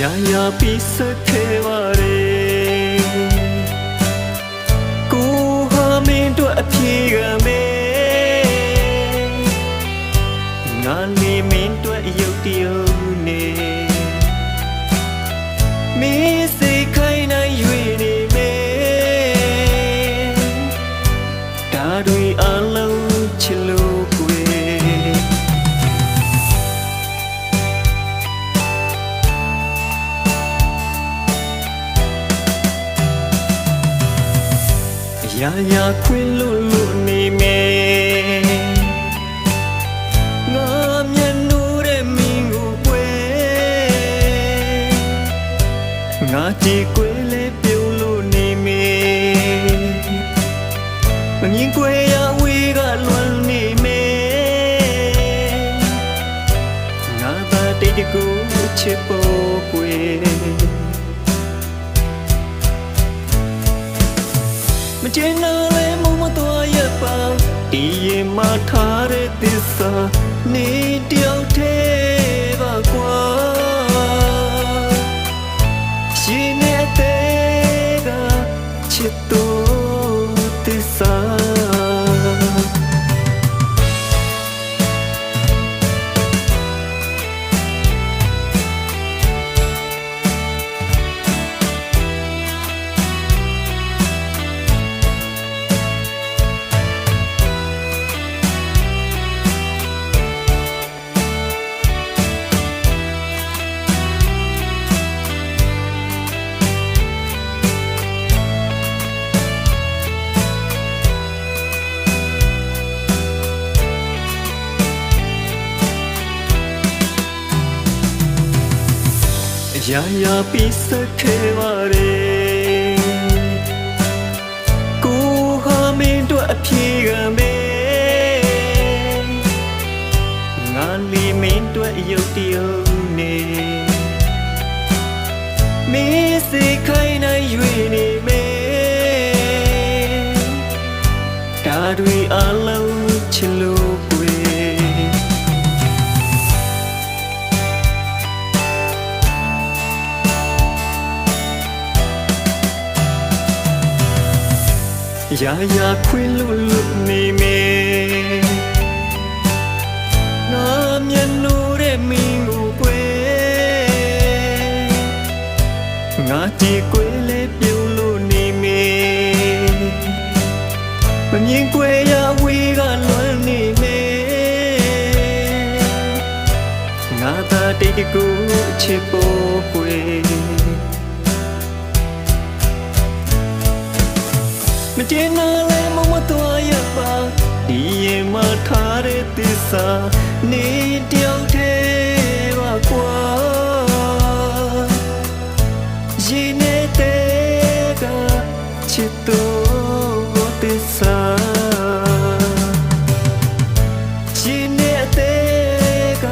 ရာရာပြီးစခဲ့ပါれကိုဟာမင်းတို့အပြေကမဲငါနေမင်းတို့အယုတ်တယုတ်နေမင်းစိတ်ခိုင်းနိုင်၍နေမဲဒါတွေအလုံး ရာရာခွင်လို့လို့နေမယ်ငါမျက်နှိုးတဲ့မင်းကိုကွယ်ငါကြည်ကွယ်လဲပြုံးလို့နေမယ်မမြင်ကွယ်ရဝေးကလွန်နေမယ်ငါသာတိတ်တကူချစ်ဖို့ကွယ် ကျင်းနာလဲမမတော်ရပါဒီရင်မထားတဲ့သစ္စာနေတယောက်သေးပါကွာရှင်နေတဲ့ကချစ်တော် ရာရာပြီးစခဲ့ပါれကိုဟာမင်းတို့အပြေကမဲငါလီမင်းတို့အယုတ်တယုတ်နေမင်းစိတ်ခိုင်းနိုင်၍နေမဲဒါတွေအလုံးချစ်လို့ ရာရာခွင်လို့လို့နေမယ်ငါမျက်နှိုးတဲ့မင်းကိုကွယ်ငါကြည်ကွယ်လဲပြုံးလို့နေမယ်မမြင်ကွယ်ရဝေးကလွမ်းနေမယ်ငါသာတိတ်တကူချစ်ဖို့ကွယ် မတင်နာလဲမမတော်ရပါဒီရင်မထားတဲ့သစ္စာနေတယောက်သေးပါကွာရင်နေတဲ့ကချစ်တော်သစ္စာရင်နေတဲ့က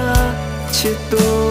ချစ်တော်